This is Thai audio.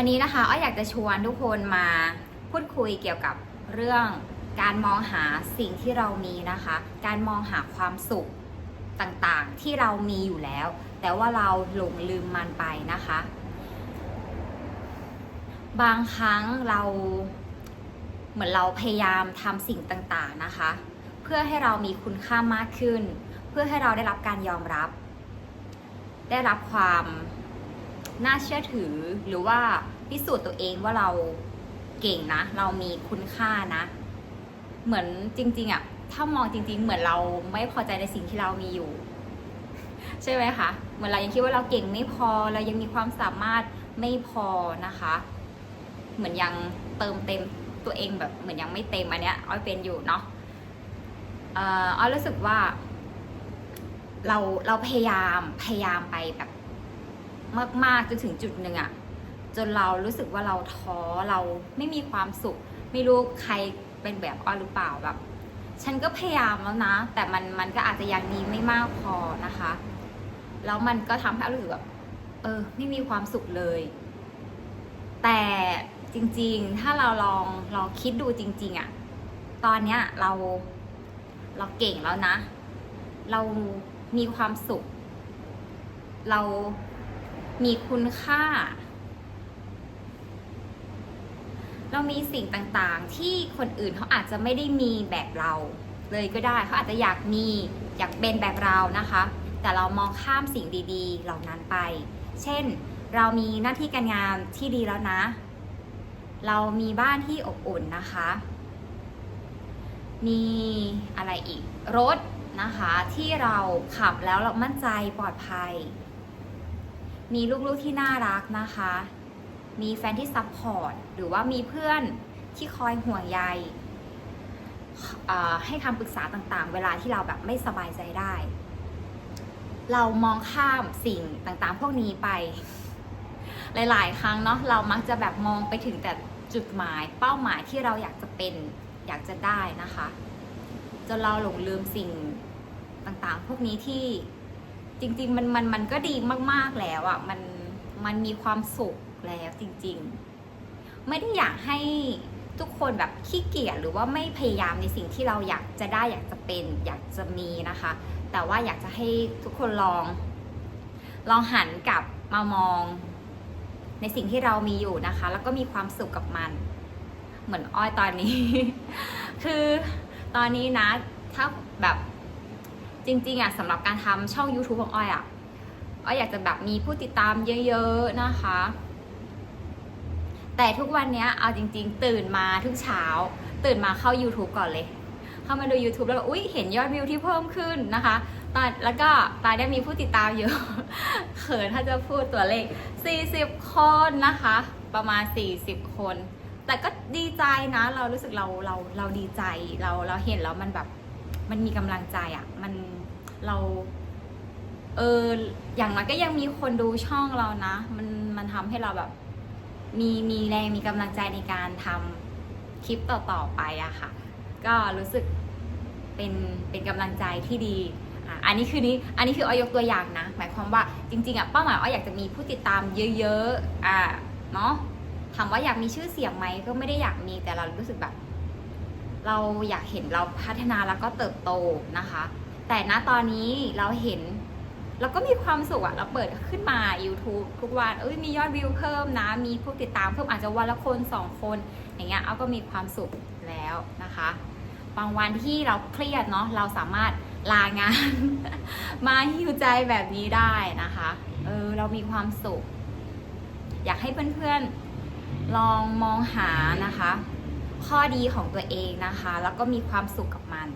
วันนี้นะคะอ้อยอยากจะชวนทุกคนมาพูดคุยเกี่ยวกับเรื่องการมองหาสิ่งที่เรามีนะคะ การมองหาความสุขต่างๆที่เรามีอยู่แล้ว แต่ว่าเราหลงลืมมันไปนะคะ บางครั้งเราเหมือนเราพยายามทำสิ่งต่างๆนะคะ เพื่อให้เรามีคุณค่ามากขึ้น เพื่อให้เราได้รับการยอมรับ ได้รับความ น่าเชื่อถือหรือว่าพิสูจน์ตัวเองว่าเราเก่งนะ เรามีคุณค่านะ เหมือนจริง ๆอะถ้ามองจริง ๆ เหมือนเราไม่พอใจในสิ่งที่เรามีอยู่ ใช่ไหมคะเหมือนเรายังคิดว่าเราเก่งไม่พอเรายังมีความสามารถไม่พอนะคะ เหมือนยังเติมเต็มตัวเองแบบเหมือนยังไม่เต็มอันเนี้ยอ้อยเป็นอยู่เนาะเอ่ออ้อยรู้สึกว่า เราเราพยายามพยายามไปแบบ มากๆจนถึงจุดหนึ่งอะจนเรารู้สึกว่าเราท้อเราไม่มีความสุข ไม่รู้ใครเป็นแบบอ้อหรือเปล่าแบบ ฉันก็พยายามแล้วนะ แต่มันมันก็อาจจะยังดีไม่มากพอนะคะ แล้วมันก็ทำให้รู้สึกแบบเออ ไม่มีความสุขเลย แต่จริง ๆ ถ้าเราลองลองคิดดูจริง ๆอะตอนเนี้ยเราเราเก่งแล้วนะ เรามีความสุข เรา มีคุณค่า เรามีสิ่งต่างๆ ที่คนอื่นเขาอาจจะไม่ได้มีแบบเรา เลยก็ได้เขาอาจจะอยากมีอยากเป็นแบบเรานะคะ แต่เรามองข้ามสิ่งดีๆ เหล่านั้นไป เช่น เรามีหน้าที่การงานที่ดีแล้วนะ เรามีบ้านที่อบอุ่นนะคะ มีอะไรอีกรถนะคะที่เราขับแล้วเรามั่นใจปลอดภัย มีลูกๆที่น่ารักนะคะ มีแฟนที่ซัพพอร์ต หรือว่ามีเพื่อนที่คอยห่วงใยให้คำปรึกษาต่างๆ เวลาที่เราแบบไม่สบายใจได้ เรามองข้ามสิ่งต่างๆ พวกนี้ไป หลาย ๆ ครั้งเนาะเรามักจะแบบมองไปถึงแต่จุดหมาย เป้าหมายที่เราอยากจะเป็นอยากจะได้นะคะจนเราหลงลืมสิ่งต่างๆ พวกนี้ที่ จริง ๆ มันมันมันก็ดีมากๆแล้วอะ่ะมันมันมีความสุขแล้วจริง ๆ ไม่ได้อยากให้ทุกคนแบบขี้เกียจหรือว่าไม่พยายามในสิ่งที่เราอยากจะได้อยากจะเป็น อยากจะมีนะคะ แต่ว่าอยากจะให้ทุกคนลอง ลองหันกลับมามอง ในสิ่งที่เรามีอยู่นะคะ แล้วก็มีความสุขกับมัน เหมือนอ้อยตอนนี้ คือตอนนี้นะ ถ้าแบบ จริงๆอะสำหรับการทำช่อง YouTube ของอ้อยอะอ้อยอยากจะแบบมีผู้ติดตามเยอะๆนะคะ แต่ทุกวันเนี้ยเอาจริง ๆ ตื่นมาทุกเช้า ตื่นมาเข้า YouTube ก่อนเลย เข้ามาดู YouTube แล้วอุ้ยเห็นยอดวิวที่เพิ่มขึ้นนะคะตอนแล้วก็ตอนได้มีผู้ติดตามเยอะ เขินถ้าจะพูดตัวเลข 40 คนนะคะ ประมาณ 40 คน แต่ก็ดีใจนะ เรารู้สึกเราเราเราดีใจ เราเราเห็นแล้วมันแบบมันมีกำลังใจอะ่ะ มัน เรา เอออย่างน้อยก็ยังมีคนดูช่องเรานะ มันมันทำให้เราแบบ มีมีแรงมีกำลังใจในการทำคลิปต่อๆไปอะค่ะ ก็รู้สึกเป็นเป็นกำลังใจที่ดีอะอันนี้คือนี้อันนี้คืออ้อยยกตัวอย่างนะ หมายความว่าจริงๆอะเป้าหมายอ้อยอยากจะมีผู้ติดตามเยอะๆอะเนาะถามว่าอยากมีชื่อเสียงไหมก็ไม่ได้อยากมีแต่เรารู้สึกแบบ เราอยากเห็นเราพัฒนาแล้วก็เติบโตนะคะ แต่ณตอนนี้เราเห็นเราก็มีความสุขอะเราเปิดขึ้นมา YouTube ทุกวัน เอ้ยมียอดวิวเพิ่มนะ มีผู้ติดตามเพิ่มอาจจะวันละคนสองคนอย่างเงี้ยเอาก็มีความสุขแล้วนะคะ บางวันที่เราเครียดเนาะเราสามารถลางาน มาฮิวใจแบบนี้ได้นะคะ เออเรามีความสุข อยากให้เพื่อนๆลองมองหานะคะ ข้อดีของตัวเองนะคะ แล้วก็มีความสุขกับมัน